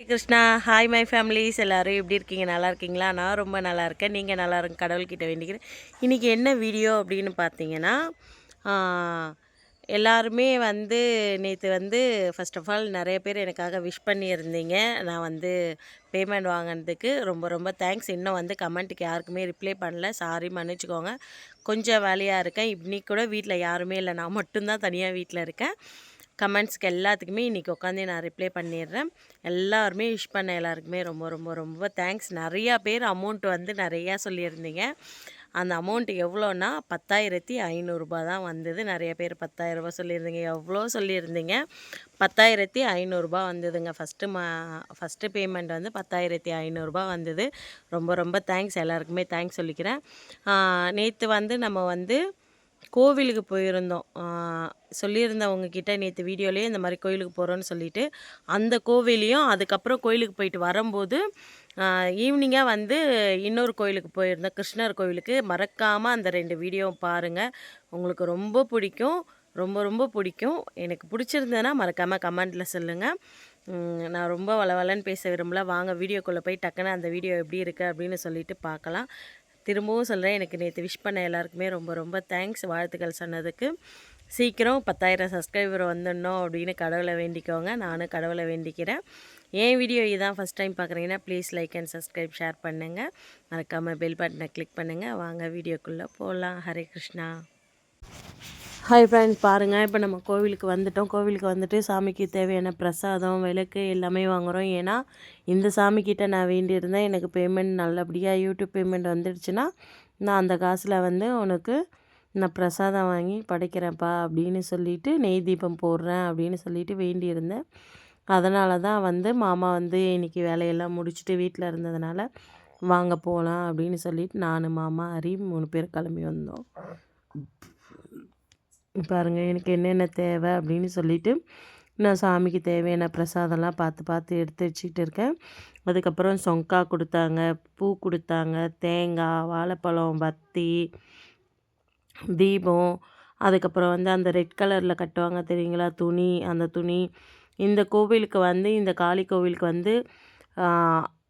Krishna hi my families எல்லோரும் எப்படி இருக்கீங்க? நல்லா இருக்கீங்களா? நான் ரொம்ப நல்லா இருக்கேன். நீங்கள் நல்லா இருங்க கடவுள்கிட்ட வேண்டிக்கிறேன். இன்றைக்கி என்ன வீடியோ அப்படின்னு பார்த்தீங்கன்னா எல்லாருமே வந்து நேற்று வந்து ஃபர்ஸ்ட் ஆஃப் ஆல் நிறைய பேர் எனக்காக விஷ் பண்ணியிருந்தீங்க. நான் வந்து பேமெண்ட் வாங்கினதுக்கு ரொம்ப ரொம்ப தேங்க்ஸ் இன்னும் வந்து கமெண்ட்டுக்கு யாருக்குமே ரிப்ளை பண்ணல. சாரி மன்னிச்சுக்கோங்க. கொஞ்சம் வேலையாக இருக்கேன். இன்னைக்கு கூட வீட்டில் யாருமே இல்லை. நான் மட்டும்தான் தனியாக வீட்டில் இருக்கேன். கமெண்ட்ஸ்க்கு எல்லாத்துக்குமே இன்றைக்கி உட்காந்து நான் ரிப்ளை பண்ணிடுறேன். எல்லாருமே விஷ் பண்ண எல்லாருக்குமே ரொம்ப ரொம்ப ரொம்ப தேங்க்ஸ் நிறையா பேர் அமௌண்ட் வந்து நிறையா சொல்லியிருந்தீங்க. அந்த அமௌண்ட் எவ்வளோன்னா பத்தாயிரத்தி ஐநூறுரூபா தான் வந்தது. நிறைய பேர் பத்தாயிரரூபா சொல்லியிருந்தீங்க. எவ்வளோ சொல்லியிருந்தீங்க? பத்தாயிரத்தி ஐநூறுரூபா வந்ததுங்க. ஃபஸ்ட்டு மா ஃபஸ்ட்டு பேமெண்ட் வந்து பத்தாயிரத்தி ஐநூறுரூபா வந்தது. ரொம்ப ரொம்ப தேங்க்ஸ் எல்லாருக்குமே தேங்க்ஸ் சொல்லிக்கிறேன். நேற்று வந்து நம்ம வந்து கோவிலுக்கு போயிருந்தோம். சொல்லியிருந்தேன் உங்ககிட்ட நேற்று வீடியோலேயே இந்த மாதிரி கோயிலுக்கு போகிறோன்னு சொல்லிட்டு அந்த கோவிலையும் அதுக்கப்புறம் கோயிலுக்கு போயிட்டு வரும்போது ஈவினிங்காக வந்து இன்னொரு கோயிலுக்கு போயிருந்தோம். கிருஷ்ணர் கோவிலுக்கு. மறக்காமல் அந்த ரெண்டு வீடியோவும் பாருங்கள் உங்களுக்கு ரொம்ப பிடிக்கும். ரொம்ப ரொம்ப பிடிக்கும். எனக்கு பிடிச்சிருந்ததுன்னா மறக்காமல் கமெண்ட்டில் சொல்லுங்கள் நான் ரொம்ப வளவலன்னு பேச விரும்பல. வாங்க வீடியோக்குள்ளே போய் டக்குன்னு அந்த வீடியோ எப்படி இருக்குது அப்படின்னு சொல்லிட்டு பார்க்கலாம். திரும்பவும் சொல்கிறேன் எனக்கு நேற்று விஷ் பண்ண எல்லாருக்குமே ரொம்ப ரொம்ப தேங்க்ஸ் வாழ்த்துக்கள் சொன்னதுக்கு. சீக்கிரம் பத்தாயிரம் சப்ஸ்கிரைபர் வந்துடணும் அப்படின்னு கடவுளை வேண்டிக்கோங்க. நானும் கடவுளை வேண்டிக்கிறேன். என் வீடியோ இதான் ஃபஸ்ட் டைம் பார்க்குறீங்கன்னா please like and subscribe share பண்ணுங்கள் மறக்காமல் பெல் பட்டனை கிளிக் பண்ணுங்கள் வாங்க வீடியோக்குள்ளே போகலாம் ஹரே கிருஷ்ணா. ஹாய் ஃப்ரெண்ட்ஸ் பாருங்கள் இப்போ நம்ம கோவிலுக்கு வந்துட்டோம். கோவிலுக்கு வந்துட்டு சாமிக்கு தேவையான பிரசாதம் விளக்கு எல்லாமே வாங்குகிறோம் ஏன்னா இந்த சாமிக்கிட்ட நான் வேண்டியிருந்தேன். எனக்கு பேமெண்ட் நல்லபடியாக யூடியூப் பேமெண்ட் வந்துடுச்சுன்னா நான் அந்த காசில் வந்து உனக்கு நான் பிரசாதம் வாங்கி படைக்கிறேன்ப்பா அப்படின்னு சொல்லிட்டு நெய் தீபம் போடுறேன் அப்படின்னு சொல்லிட்டு வேண்டியிருந்தேன். அதனால தான் வந்து மாமா வந்து இன்னைக்கு வேலையெல்லாம் முடிச்சுட்டு வீட்டில் இருந்ததுனால வாங்க போகலாம் அப்படின்னு சொல்லிட்டு நான் மாமா ஹரி மூணு பேர் கிளம்பி வந்தோம். பாருங்கள் எனக்கு என்னென்ன தேவை அப்படின்னு சொல்லிட்டு நான் சாமிக்கு தேவையான பிரசாதம்லாம் பார்த்து பார்த்து எடுத்து வச்சுக்கிட்டு இருக்கேன். அதுக்கப்புறம் சொங்கா கொடுத்தாங்க பூ கொடுத்தாங்க தேங்காய் வாழைப்பழம் பத்தி தீபம். அதுக்கப்புறம் வந்து அந்த ரெட் கலரில் கட்டுவாங்க தெரியுங்களா? துணி அந்த துணி. இந்த கோவிலுக்கு வந்து இந்த காளி கோவிலுக்கு வந்து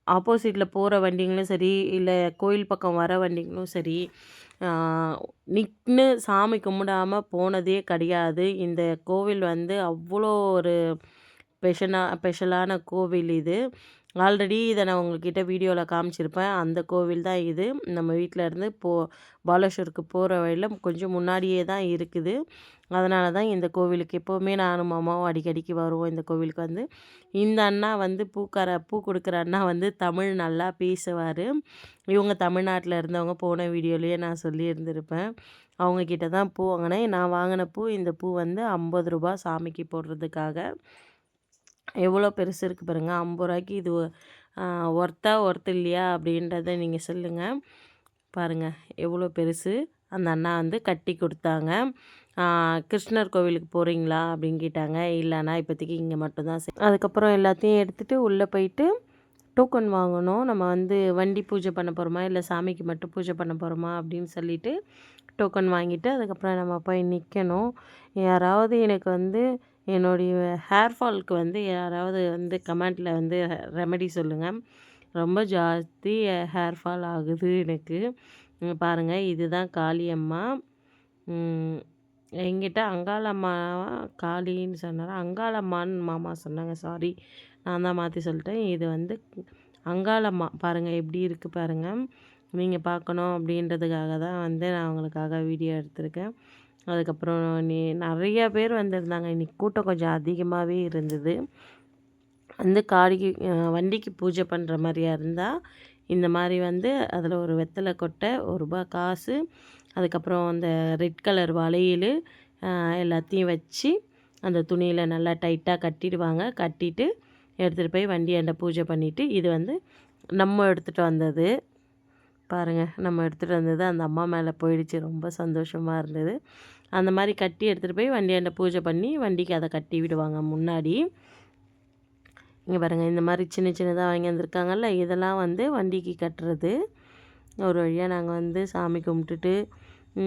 ஆப்போசிட்டில் போகிற வண்டிங்களும் சரி இல்லை கோயில் பக்கம் வர வண்டிங்களும் சரி நின்று சாமி கும்பிடாம போனதே கிடையாது. இந்த கோவில் வந்து அவ்வளோ ஒரு ஸ்பெஷனாக ஸ்பெஷலான கோவில் இது. ஆல்ரெடி இதை நான் உங்கள்கிட்ட வீடியோவில் காமிச்சிருப்பேன். அந்த கோவில் தான் இது. நம்ம வீட்டில் இருந்து போ பாலேஸ்வருக்கு போகிற வழியில் கொஞ்சம் முன்னாடியே தான் இருக்குது. அதனால தான் இந்த கோவிலுக்கு எப்போவுமே நானும் மாமாவும் அடிக்கடிக்கு வருவோம் இந்த கோவிலுக்கு வந்து. இந்த அண்ணா வந்து பூக்கார பூ கொடுக்குற அண்ணா வந்து தமிழ் நல்லா பேசுவார். இவங்க தமிழ்நாட்டில் இருந்தவங்க போன வீடியோலேயே நான் சொல்லியிருந்திருப்பேன். அவங்க கிட்ட தான் பூ வாங்கினேன். நான் வாங்கின பூ இந்த பூ வந்து ஐம்பது ரூபா சாமிக்கு போடுறதுக்காக. எவ்வளோ பெருசு இருக்குது பாருங்கள் ஐம்பது ரூபாய்க்கு இது ஒர்த்தா ஒர்த்து இல்லையா? அப்படின்றத நீங்கள் சொல்லுங்கள் பாருங்கள் எவ்வளோ பெருசு. அந்த அண்ணா வந்து கட்டி கொடுத்தாங்க. கிருஷ்ணர் கோவிலுக்கு போகிறீங்களா அப்படின்னு கேட்டாங்க. இல்லைண்ணா இப்போதைக்கு இங்கே மட்டும்தான் செய் அதுக்கப்புறம் எல்லாத்தையும் எடுத்துகிட்டு உள்ளே போயிட்டு டோக்கன் வாங்கணும். நம்ம வந்து வண்டி பூஜை பண்ண போகிறோமா இல்லை சாமிக்கு மட்டும் பூஜை பண்ண போகிறோமா அப்படின்னு சொல்லிவிட்டு டோக்கன் வாங்கிட்டு அதுக்கப்புறம் நம்ம போய் நிற்கணும் யாராவது எனக்கு வந்து என்னுடைய ஹேர் ஃபாலுக்கு வந்து யாராவது வந்து கமெண்ட்டில் வந்து ரெமெடி சொல்லுங்கள் ரொம்ப ஜாஸ்தி ஹேர் ஃபால் ஆகுது எனக்கு. பாருங்கள் இதுதான் காளியம்மா எங்கிட்ட என்கிட்ட அங்காளம்மாவா காளின்னு சொன்னார்? அங்காளம்மான்னு மாமா சொன்னாங்க சாரி நான் தான் மாற்றி சொல்லிட்டேன். இது வந்து அங்காளம்மா பாருங்கள் எப்படி இருக்குது பாருங்கள் நீங்கள் பார்க்கணும் அப்படின்றதுக்காக தான் வந்து நான் உங்களுக்காக வீடியோ எடுத்திருக்கேன். அதுக்கப்புறம் நீ நிறைய பேர் வந்திருந்தாங்க. இன்னைக்கு கூட்டம் கொஞ்சம் அதிகமாகவே இருந்தது. வந்து காடிக்கு வண்டிக்கு பூஜை பண்ணுற மாதிரியா இருந்தால் இந்த மாதிரி வந்து அதில் ஒரு வெத்தலை கொட்டை ஒரு ரூபா காசு அதுக்கப்புறம் அந்த ரெட் கலர் வளையல் எல்லாத்தையும் வச்சு அந்த துணியில் நல்லா டைட்டாக கட்டிடுவாங்க. கட்டிட்டு எடுத்துகிட்டு போய் வண்டியாண்ட பூஜை பண்ணிவிட்டு இது வந்து நம்ம எடுத்துகிட்டு வந்தது. பாருங்கள் நம்ம எடுத்துகிட்டு வந்தது அந்த அம்மா மேலே போயிடுச்சு. ரொம்ப சந்தோஷமாக இருந்தது. அந்த மாதிரி கட்டி எடுத்துகிட்டு போய் வண்டியாண்ட பூஜை பண்ணி வண்டிக்கு அதை கட்டி விடுவாங்க முன்னாடி. இங்கே பாருங்கள் இந்த மாதிரி சின்ன சின்னதாக வாங்கி வந்திருக்காங்கல்ல இதெல்லாம் வந்து வண்டிக்கு கட்டுறது. ஒரு வழியாக நாங்கள் வந்து சாமி கும்பிட்டுட்டு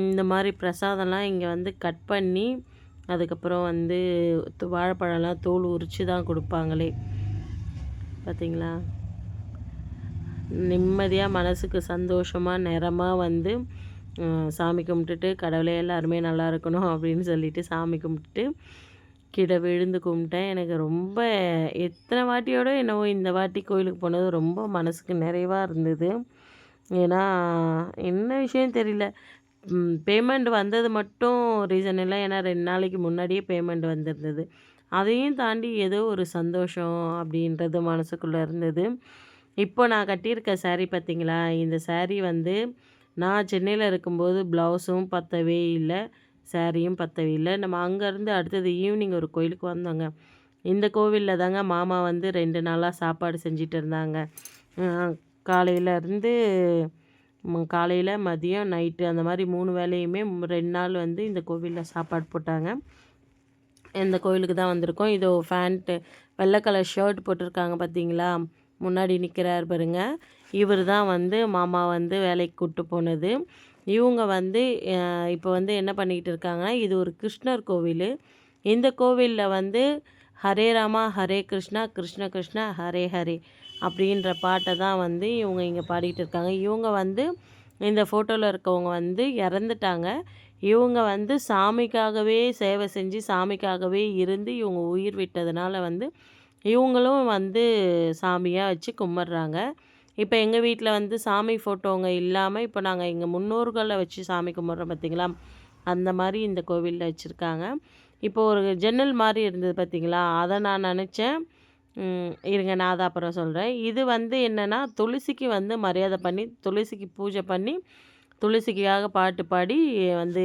இந்த மாதிரி பிரசாதம்லாம் இங்கே வந்து கட் பண்ணி அதுக்கப்புறம் வந்து வாழைப்பழம்லாம் தோல் உரித்து தான் கொடுப்பாங்களே. பார்த்தீங்களா நிம்மதியாக மனசுக்கு சந்தோஷமாக நிறமாக வந்து சாமி கும்பிட்டுட்டு கடவுளே எல்லாருமே நல்லா இருக்கணும் அப்படின்னு சொல்லிட்டு சாமி கும்பிட்டுட்டு கீழே விழுந்து கும்பிட்டேன். எனக்கு ரொம்ப எத்தனை வாட்டியோட என்னவோ இந்த வாட்டி கோயிலுக்கு போனது ரொம்ப மனசுக்கு நிறைவாக இருந்தது. ஏன்னா என்ன விஷயம் தெரியல. பேமெண்ட் வந்தது மட்டும் ரீசன் இல்லை. ஏன்னா ரெண்டு நாளைக்கு முன்னாடியே பேமெண்ட் வந்திருந்தது. அதையும் தாண்டி ஏதோ ஒரு சந்தோஷம் அப்படின்றது மனசுக்குள்ளே இருந்தது. இப்போ நான் கட்டியிருக்க சேரீ பார்த்தீங்களா? இந்த சேரீ வந்து நான் சென்னையில் இருக்கும்போது ப்ளவுஸும் பத்தவே இல்லை சாரியும் பத்தவே இல்லை. நம்ம அங்கேருந்து அடுத்தது ஈவினிங் ஒரு கோயிலுக்கு வந்தோங்க. இந்த கோவிலில் தாங்க மாமா வந்து ரெண்டு நாளாக சாப்பாடு செஞ்சிட்டு இருந்தாங்க. காலையிலேருந்து காலையில் மதியம் நைட்டு அந்த மாதிரி மூணு வேளையுமே ரெண்டு நாள் வந்து இந்த கோவிலில் சாப்பாடு போட்டாங்க. இந்த கோவிலுக்கு தான் வந்திருக்கோம். இதோ ஃபேண்ட்டு வெள்ளை கலர் ஷர்ட் போட்டிருக்காங்க பார்த்தீங்களா? முன்னாடி நிற்கிறார் பாருங்க. இவர் தான் வந்து மாமா வந்து வேலைக்கு கூப்பிட்டு போனது. இவங்க வந்து இப்போ வந்து என்ன பண்ணிக்கிட்டு இருக்காங்கன்னா இது ஒரு கிருஷ்ணர் கோவில். இந்த கோவிலில் வந்து ஹரே ராமா ஹரே கிருஷ்ணா கிருஷ்ண கிருஷ்ணா ஹரே ஹரே அப்படின்ற பாட்டை தான் வந்து இவங்க இங்கே பாடிக்கிட்டு இருக்காங்க. இவங்க வந்து இந்த ஃபோட்டோவில் இருக்கவங்க வந்து இறந்துட்டாங்க. இவங்க வந்து சாமிக்காகவே சேவை செஞ்சு சாமிக்காகவே இருந்து இவங்க உயிர் விட்டதுனால வந்து இவங்களும் வந்து சாமியாக வச்சு கும்பிட்றாங்க. இப்போ எங்கள் வீட்டில் வந்து சாமி ஃபோட்டோங்க இல்லாமல் இப்போ நாங்கள் எங்கள் முன்னோர்களை வச்சு சாமி கும்பிட்றோம் பார்த்தீங்களா? அந்த மாதிரி இந்த கோவிலில் வச்சுருக்காங்க. இப்போ ஒரு ஜன்னல் மாதிரி இருந்தது பார்த்தீங்களா? அதை நான் நினச்சேன். இருங்க நான் அதை அப்புறம் சொல்கிறேன். இது வந்து என்னென்னா துளசிக்கு வந்து மரியாதை பண்ணி துளசிக்கு பூஜை பண்ணி துளசிக்காக பாட்டு பாடி வந்து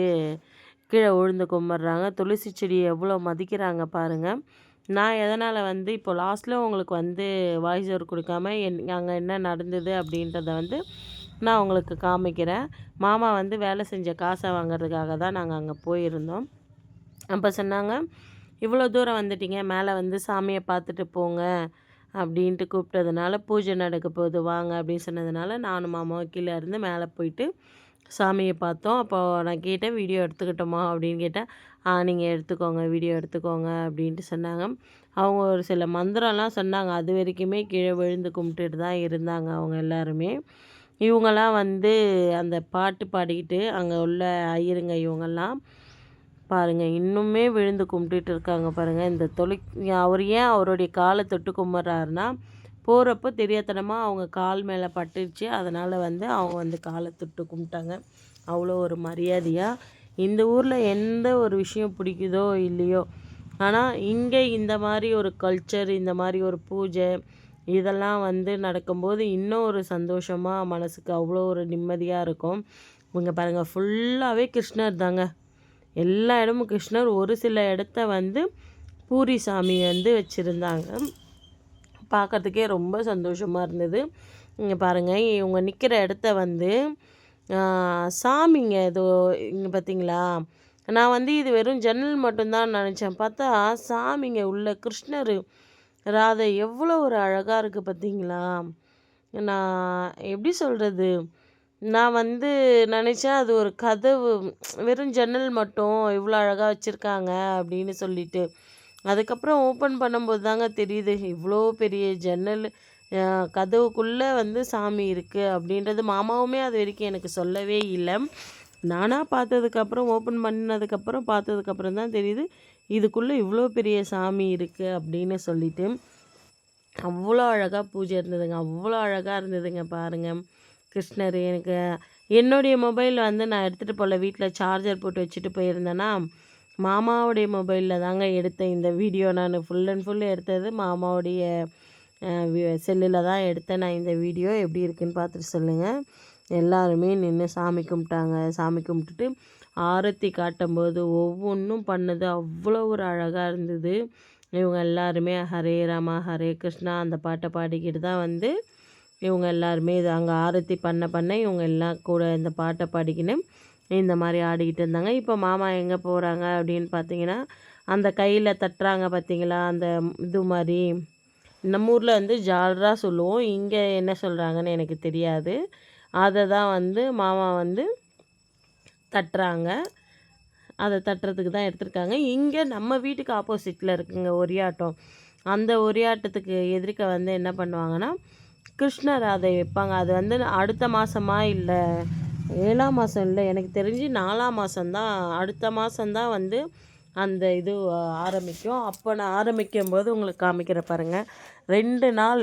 கீழே விழுந்து கும்பிட்றாங்க. துளசி செடியை எவ்வளோ மதிக்கிறாங்க பாருங்கள் நான் எதனால் வந்து இப்போ லாஸ்ட்டில் உங்களுக்கு வந்து வாய்ஸ் ஓவர் கொடுக்காம என் அங்கே என்ன நடந்தது அப்படின்றத வந்து நான் உங்களுக்கு காமிக்கிறேன். மாமா வந்து வேலை செஞ்ச காசை வாங்குறதுக்காக தான் நாங்கள் அங்கே போயிருந்தோம். அப்போ சொன்னாங்க இவ்வளோ தூரம் வந்துட்டீங்க மேலே வந்து சாமியை பார்த்துட்டு போங்க அப்படின்ட்டு கூப்பிட்டதுனால பூஜை நடக்க போகுது வாங்க அப்படின்னு சொன்னதுனால நானும் மாமாவும் கீழே இருந்து மேலே போயிட்டு சாமியை பார்த்தோம். அப்போ நான் கேட்டேன் வீடியோ எடுத்துக்கிட்டோமா? அப்படின்னு கேட்டேன். ஆ நீங்கள் எடுத்துக்கோங்க வீடியோ எடுத்துக்கோங்க அப்படின்ட்டு சொன்னாங்க. அவங்க ஒரு சில மந்திரம்லாம் சொன்னாங்க. அது வரைக்குமே கீழே விழுந்து கும்பிட்டுட்டு தான் இருந்தாங்க அவங்க எல்லாருமே. இவங்கெல்லாம் வந்து அந்த பாட்டு பாடிக்கிட்டு அங்கே உள்ள ஐயருங்க இவங்கெல்லாம் பாருங்க இன்னுமே விழுந்து கும்பிட்டுட்டு இருக்காங்க பாருங்கள் இந்த தொலை அவர் ஏன் அவருடைய காலை தொட்டு கும்பிட்றாருன்னா போகிறப்போ தெரியாதனமாக அவங்க கால் மேலே பட்டுருச்சு. அதனால் வந்து அவங்க வந்து காலை தொட்டு கும்பிட்டாங்க. அவ்வளோ ஒரு மரியாதையாக இந்த ஊரில் எந்த ஒரு விஷயம் பிடிக்குதோ இல்லையோ. ஆனால் இங்கே இந்த மாதிரி ஒரு கல்ச்சர் இந்த மாதிரி ஒரு பூஜை இதெல்லாம் வந்து நடக்கும்போது இன்னும் ஒரு சந்தோஷமாக மனசுக்கு அவ்வளோ ஒரு நிம்மதியாக இருக்கும். இவங்க பாருங்கள் ஃபுல்லாகவே கிருஷ்ணர் தாங்க. எல்லா இடமும் கிருஷ்ணர். ஒரு சில இடத்த வந்து பூரி சாமி வந்து வச்சுருந்தாங்க. பார்க்கறதுக்கே ரொம்ப சந்தோஷமாக இருந்தது. இங்கே பாருங்கள் இவங்க நிற்கிற இடத்த வந்து சாமிங்க ஏதோ இங்கே பார்த்தீங்களா நான் வந்து இது வெறும் ஜன்னல் மட்டும்தான் நினச்சேன். பார்த்தா சாமிங்க உள்ள கிருஷ்ணர். ராதை எவ்வளோ ஒரு அழகாக இருக்குது பார்த்தீங்களா நான் எப்படி சொல்கிறது நான் வந்து நினச்சேன் அது ஒரு கதவு வெறும் ஜன்னல் மட்டும் இவ்வளோ அழகாக வச்சுருக்காங்க அப்படின்னு சொல்லிட்டு. அதுக்கப்புறம் ஓப்பன் பண்ணும்போது தாங்க தெரியுது இவ்வளோ பெரிய ஜன்னல் கதவுக்குள்ளே வந்து சாமி இருக்குது அப்படின்றது மாமாவுமே அது வரைக்கும் எனக்கு சொல்லவே இல்லை. நானாக பார்த்ததுக்கப்புறம் ஓப்பன் பண்ணதுக்கப்புறம் பார்த்ததுக்கப்புறம் தான் தெரியுது இதுக்குள்ளே இவ்வளோ பெரிய சாமி இருக்குது அப்படின்னு சொல்லிட்டு. அவ்வளோ அழகாக பூஜை இருந்ததுங்க அவ்வளோ அழகாக இருந்ததுங்க பாருங்கள் கிருஷ்ணர் எனக்கு என்னுடைய மொபைல் வந்து நான் எடுத்துகிட்டு போகல வீட்டில் சார்ஜர் போட்டு வச்சுட்டு போயிருந்தேன்னா மாமாவுடைய மொபைலில் தாங்க எடுத்தேன் இந்த வீடியோ நான் ஃபுல் அண்ட் ஃபுல் எடுத்தது. மாமாவுடைய செல்லில் தான் எடுத்தேன் நான் இந்த வீடியோ. எப்படி இருக்குன்னு பார்த்துட்டு சொல்லுங்கள் எல்லாருமே நின்று சாமி கும்பிட்டாங்க. சாமி கும்பிட்டுட்டு ஆரத்தி காட்டும்போது ஒவ்வொன்றும் பண்ணது அவ்வளோ ஒரு அழகாக இருந்தது. இவங்க எல்லாருமே ஹரே ராமா ஹரே கிருஷ்ணா அந்த பாட்டை பாடிக்கிட்டு தான் வந்து இவங்க எல்லாருமே இது அங்கே ஆரத்தி பண்ண பண்ண இவங்க எல்லாம் கூட இந்த பாட்டை பாடிக்கின்னு இந்த மாதிரி ஆடிக்கிட்டு இருந்தாங்க. இப்போ மாமா எங்கே போகிறாங்க அப்படின்னு பார்த்தீங்கன்னா அந்த கையில் தட்டுறாங்க பார்த்தீங்களா அந்த இது மாதிரி. நம்ம ஊரில் வந்து ஜால்ரா சொல்லுவோம். இங்கே என்ன சொல்கிறாங்கன்னு எனக்கு தெரியாது. அதை தான் வந்து மாமா வந்து தட்டுறாங்க. அதை தட்டுறதுக்கு தான் எடுத்திருக்காங்க. இங்கே நம்ம வீட்டுக்கு ஆப்போசிட்டில் இருக்குங்க ஒரியாட்டம். அந்த ஒரியாட்டத்துக்கு எதிர்க்க வந்து என்ன பண்ணுவாங்கன்னா கிருஷ்ணர் அதை வைப்பாங்க. அது வந்து அடுத்த மாதமாக இல்லை? ஏழாம் மாதம் இல்லை. எனக்கு தெரிஞ்சு நாலாம் மாதம்தான் அடுத்த மாதம்தான் வந்து அந்த இது ஆரம்பிக்கும். அப்போ நான் ஆரம்பிக்கும் போது உங்களுக்கு காமிக்கிற பாருங்கள் ரெண்டு நாள்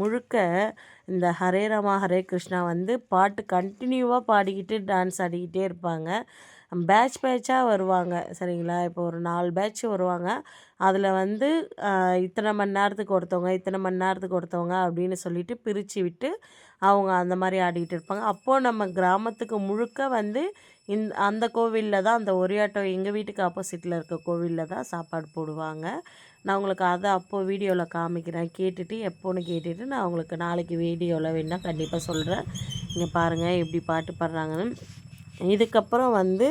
முழுக்க இந்த ஹரே ராமா ஹரே கிருஷ்ணா வந்து பாட்டு கண்டினியூவாக பாடிக்கிட்டு டான்ஸ் ஆடிக்கிட்டே இருப்பாங்க. பேட்ச் பேட்சாக வருவாங்க. சரிங்களா? இப்போ ஒரு நாலு பேட்ச் வருவாங்க. அதில் வந்து இத்தனை மணி நேரத்துக்கு ஒருத்தவங்க இத்தனை மணி நேரத்துக்கு ஒருத்தவங்க அப்படின்னு சொல்லிட்டு பிரித்து விட்டு அவங்க அந்த மாதிரி ஆடிக்கிட்டு இருப்பாங்க. அப்போது நம்ம கிராமத்துக்கு முழுக்க வந்து இந்த அந்த கோவிலில் தான் அந்த ஒரியாட்டம் எங்கள் வீட்டுக்கு ஆப்போசிட்டில் இருக்க கோவிலில் தான் சாப்பாடு போடுவாங்க. நான் உங்களுக்கு அதை அப்போது வீடியோவில் காமிக்கிறேன். கேட்டுட்டு எப்போன்னு கேட்டுட்டு நான் உங்களுக்கு நாளைக்கு வீடியோவில் வேணால் கண்டிப்பாக சொல்கிறேன் இங்கே பாருங்கள் எப்படி பாட்டு பாடுறாங்கன்னு. இதுக்கப்புறம் வந்து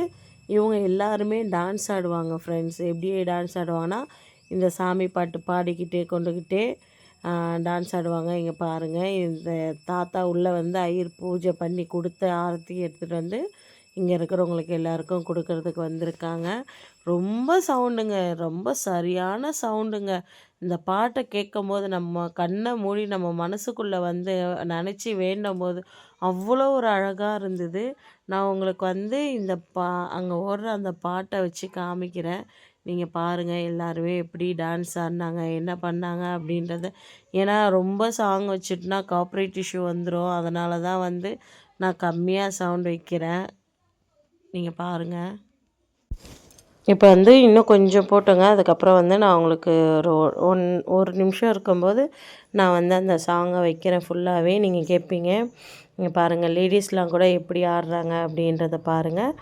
இவங்க எல்லாருமே டான்ஸ் ஆடுவாங்க ஃப்ரெண்ட்ஸ் எப்படி டான்ஸ் ஆடுவாங்கன்னா இந்த சாமி பாட்டு பாடிக்கிட்டே கொண்டுக்கிட்டே டான்ஸ் ஆடுவாங்க. இங்கே பாருங்கள் இந்த தாத்தா உள்ளே வந்து ஐயர் பூஜை பண்ணி கொடுத்து ஆரத்தி எடுத்துகிட்டு வந்து இங்கே இருக்கிறவங்களுக்கு எல்லாருக்கும் கொடுக்கறதுக்கு வந்திருக்காங்க. ரொம்ப சவுண்டுங்க ரொம்ப சரியான சவுண்டுங்க இந்த பாட்டை கேட்கும் போது நம்ம கண்ணை மூடி நம்ம மனசுக்குள்ளே வந்து நினச்சி வேண்டும் போது அவ்வளோ ஒரு அழகாக இருந்தது. நான் உங்களுக்கு வந்து இந்த பா அங்கே ஓடுற அந்த பாட்டை வச்சு காமிக்கிறேன். நீங்கள் பாருங்கள் எல்லாருமே எப்படி டான்ஸ் ஆடினாங்க என்ன பண்ணாங்க அப்படின்றத. ஏன்னா ரொம்ப சாங் வச்சுட்டுனா காப்ரேட் இஷ்யூ வந்துடும் அதனால தான் வந்து நான் கம்மியாக சவுண்ட் வைக்கிறேன். நீங்கள் பாருங்கள் இப்போ வந்து இன்னும் கொஞ்சம் போட்டோங்க. அதுக்கப்புறம் வந்து நான் உங்களுக்கு ஒரு ஒன் ஒரு நிமிஷம் இருக்கும்போது நான் வந்து அந்த சாங்கை வைக்கிறேன் ஃபுல்லாகவே நீங்கள் கேட்பீங்க நீங்கள் பாருங்கள் லேடிஸ்லாம் கூட எப்படி ஆடுறாங்க அப்படின்றத பாருங்கள்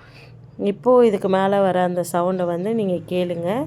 இப்போது இதுக்கு மேலே வர அந்த சவுண்டை வந்து நீங்கள் கேளுங்கள்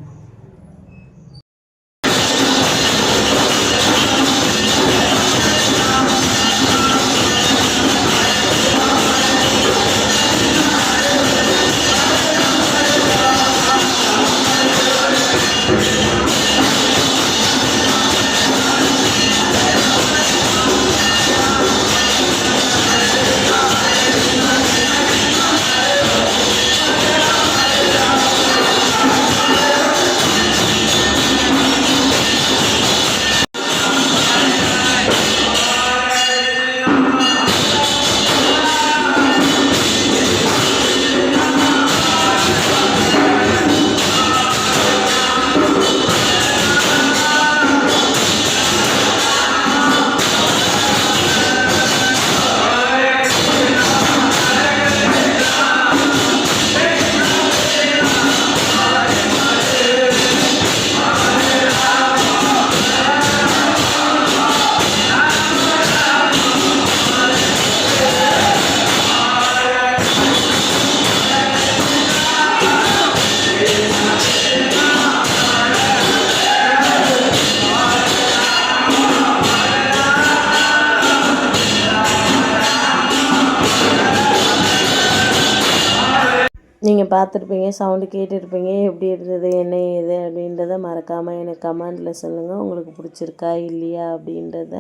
நீங்கள் பார்த்துருப்பீங்க சவுண்டு கேட்டுருப்பீங்க எப்படி இருந்தது என்ன ஏது அப்படின்றத மறக்காமல் எனக்கு கமெண்டில் சொல்லுங்கள் உங்களுக்கு பிடிச்சிருக்கா இல்லையா அப்படின்றத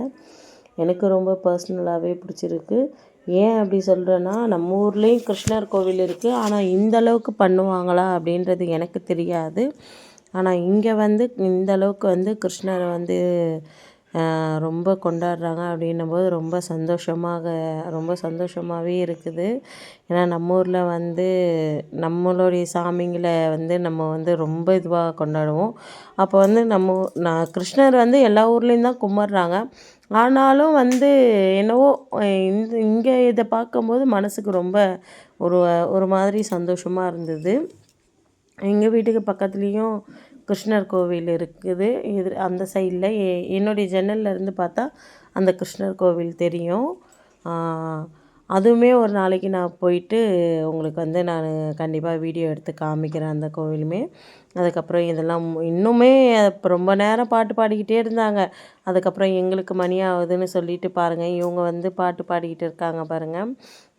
எனக்கு ரொம்ப பர்சனலாகவே பிடிச்சிருக்கு. ஏன் அப்படி சொல்கிறேன்னா நம்ம ஊர்லேயும் கிருஷ்ணர் கோவில் இருக்குது ஆனால் இந்த அளவுக்கு பண்ணுவாங்களா அப்படின்றது எனக்கு தெரியாது. ஆனால் இங்கே வந்து இந்த அளவுக்கு வந்து கிருஷ்ணரை வந்து ரொம்ப கொண்டாடுறாங்க அப்படின்னும்போது ரொம்ப சந்தோஷமாக ரொம்ப சந்தோஷமாகவே இருக்குது. ஏன்னா நம்ம ஊரில் வந்து நம்மளுடைய சாமிங்களை வந்து நம்ம வந்து ரொம்ப இதுவாக கொண்டாடுவோம். அப்போ வந்து நம்ம நான் கிருஷ்ணர் வந்து எல்லா ஊர்லேயும் தான் கும்பிட்றாங்க. ஆனாலும் வந்து என்னவோ இந்த இங்கே இதை பார்க்கும்போது மனதுக்கு ரொம்ப ஒரு ஒரு மாதிரி சந்தோஷமாக இருந்தது. எங்கள் வீட்டுக்கு பக்கத்துலேயும் கிருஷ்ணர் கோவில் இருக்குது. இது அந்த சைடில் என்னுடைய ஜன்னல்லேருந்து பார்த்தா அந்த கிருஷ்ணர் கோவில் தெரியும். அதுவுமே ஒரு நாளைக்கு நான் போயிட்டு உங்களுக்கு வந்து நான் கண்டிப்பாக வீடியோ எடுத்து காமிக்கிறேன் அந்த கோவிலுமே. அதுக்கப்புறம் இதெல்லாம் இன்னுமே இப்போ ரொம்ப நேரம் பாட்டு பாடிக்கிட்டே இருந்தாங்க. அதுக்கப்புறம் எங்களுக்கு மணி ஆகுதுன்னு சொல்லிட்டு பாருங்கள் இவங்க வந்து பாட்டு பாடிக்கிட்டு இருக்காங்க பாருங்கள்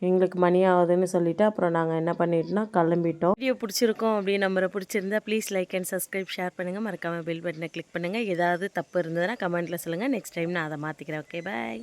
எங்களுக்கு மணி ஆகுதுன்னு சொல்லிவிட்டு அப்புறம் நாங்கள் என்ன பண்ணிட்டோம்னா கிளம்பிட்டோம். வீடியோ பிடிச்சிருக்கோம் அப்படின்னு நம்பரை பிடிச்சிருந்தா please like and subscribe share பண்ணுங்கள் மறக்காமல் பெல் பட்டனை கிளிக் பண்ணுங்கள் ஏதாவது தப்பு இருந்ததுன்னா கமெண்ட்டில் சொல்லுங்கள் நெக்ஸ்ட் டைம் நான் அதை மாற்றிக்கிறேன் ஓகே பாய்